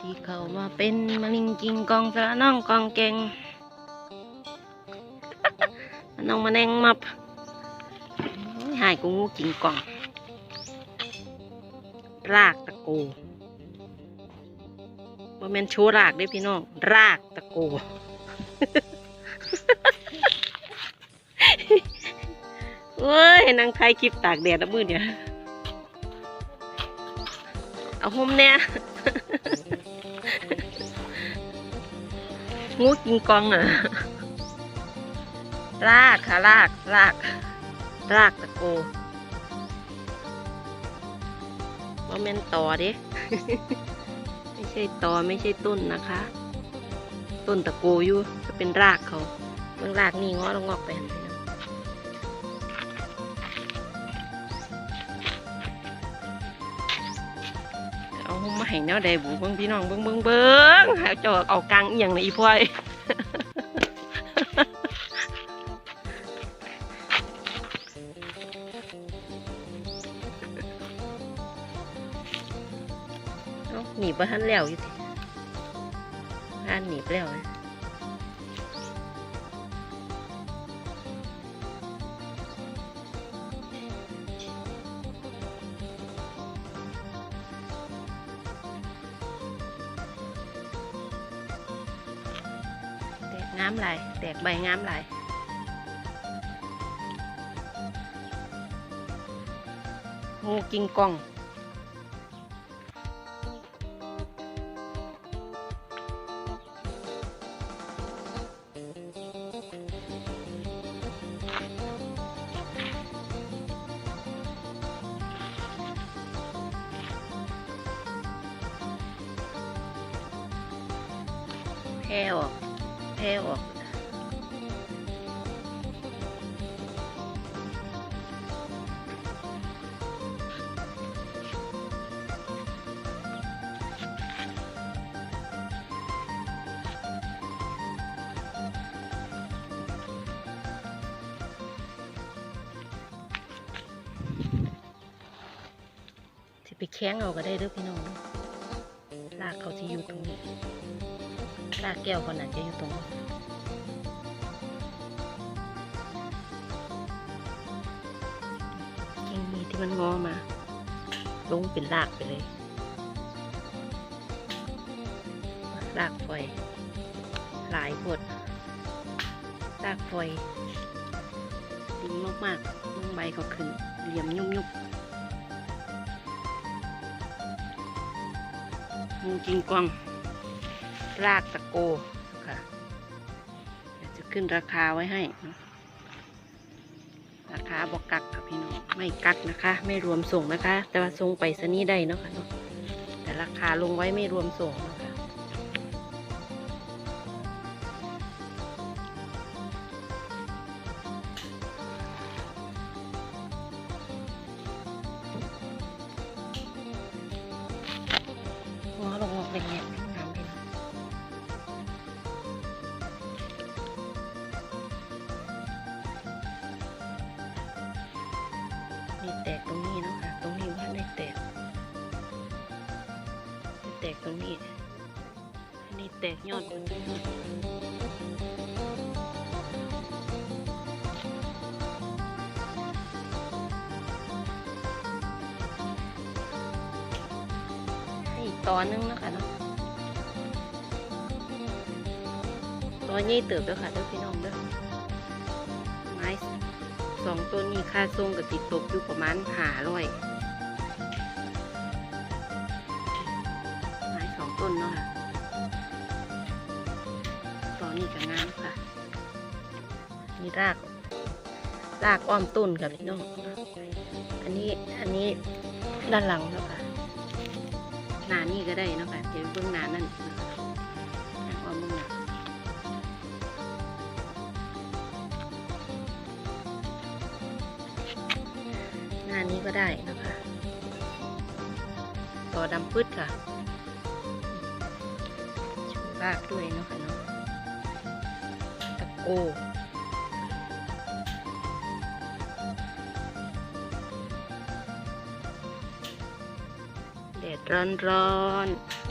ที่เข้ามาเป็นมะลิงกิงกองสระน้องกองเก่งมันน้องมาแนงมับหายกูงูกิงกอง รากตะโกบ่แม่นชว์รากเด้พี่น้อง รากตะโกเว้ยนางไทยคลิปตากแดดแล้วมือเนี่ย เอาห่มเนี่ย งูกินกองอะรากค่ะรากรากรากตะโกว่าแม่นต่อเด้ไม่ใช่ต่อไม่ใช่ต้นนะคะ ต้นตะโกอยู่จะเป็นรากเขาเบื้องรากนี่งอลงงอกไป ให้แนวใดบุเบิ้งพี่น้องเบิ้งเบิ้งเบิ้งหาเจอเอากลางเอียงในอีพ่อยเอ้าหนีบบ่ทันแล้วอยู่ติงานหนีบแล้วนะ งามหลายแตกใบงามหลายงูกิงกองแพร่ออก แพร่ออกไปแข้งเอาก็ได้เด้อพี่น้องลากเขาที่อยู่ตรงนี้ ลากแก้วคนอาจจะอยู่ตรงนี้เก่งมีที่มันงอมา ลงเป็นลากไปเลยลากฝอย หลายพดลากฝอยดีมากๆลงใบเขาขึ้นเหลี่ยมยุ่มยุบงูกิงกวาง รากตะโกค่ะจะขึ้นราคาไว้ให้ ราคาบอกกักค่ะพี่น้อง ไม่กักนะคะ ไม่รวมส่งนะคะ แต่ว่าส่งไปสนี่ได้เนาะค่ะแต่ราคาลงไว้ไม่รวมส่งนะคะหัวลงงอกเป็นไง มีแตกตรงนี้เนาะค่ะ ตรงนี้ว่าได้แตกได้แตกตรงนี้ อันนี้แตกยอดบนยอดให้อีกตอนนึงเนาะคะเนาะตอนนี้เติบแล้วค่ะเด้อพี่น้องเด้อไม้ สองต้นนี้ค่าส่งกับติดตกอยู่ประมาณหาร้อยไม้สองต้นเนาะค่ะตอนนี้ก็งามค่ะ มีรากรากอ้อมต้นค่ะพี่น้องอันนี้อันนี้ด้านหลังเนาะค่ะหนานี่ก็ได้เนาะค่ะเดี๋ยวเบื้องหนานั่น หน้านี้ก็ได้นะคะ ต่อดำพืชค่ะชูรากด้วยเนาะค่ะเนาะตะโกแดดร้อนๆ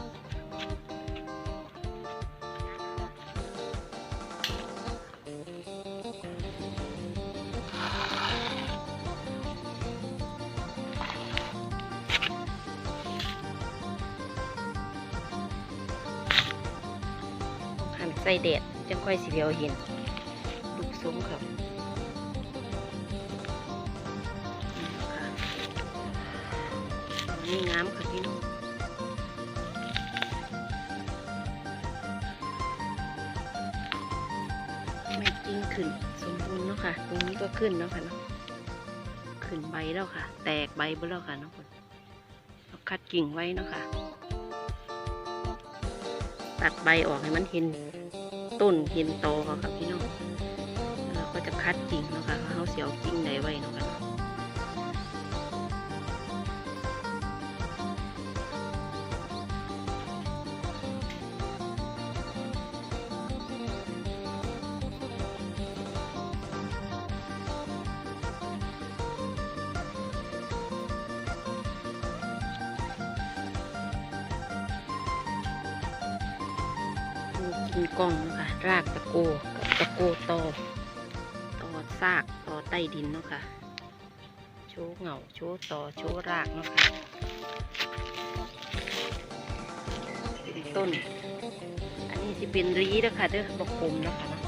ใส่แดดจังค่อยสิเดียวเห็นลูกซุ้มครับนี่งามค่ะพี่น้องไม่จริงขึ้นสมบูรณ์เนาะค่ะ ตรงนี้ก็ขึ้นแล้วค่ะเนาะขึ้นใบแล้วค่ะ แตกใบไปแล้วค่ะน้องคนเราคัดกิ่งไว้เนาะค่ะ ตัดใบออกให้มันเห็น ต้นเห็นตอเขาครับพี่น้องแล้วเราก็จะคัดกิ่งเนาะคะว่าเขาเสียวกิ่งไหนไว้เนาะคะ กินกองนะคะรากตะโกกับตะโกตอตอซากตอใต้ดินเนาะค่ะโชว์เหงาโชว์ตอโชว์รากเนาะค่ะเป็นต้น อันนี้จะเป็นรีนะคะเด้อบกกลมนะคะนาะ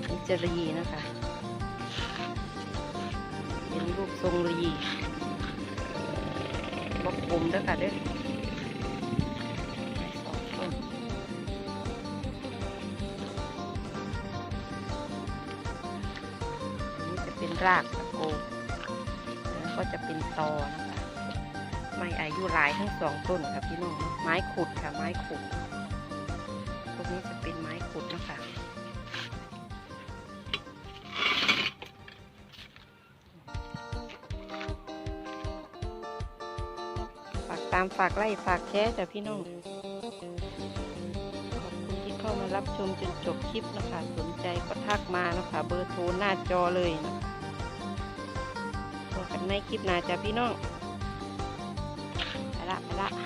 อันนี้จะรีนะคะ เป็นรูปทรงรีบกกลมนะคะเด้อ เป็นรากตะโกแล้วก็จะเป็นตอนะคะไม่อายุหลายทั้งสองต้นค่ะพี่น้องไม้ขุดค่ะไม้ขุดพวกนี้จะเป็นไม้ขุดนะคะฝากตามฝากไล่ฝากแชร์จ้ะพี่น้อง รับชมจนจบคลิปนะคะ สนใจก็ทักมานะคะ เบอร์โทรหน้าจอเลยนะคะพบกันในคลิปหน้าจ้ะพี่น้องไปละไปละ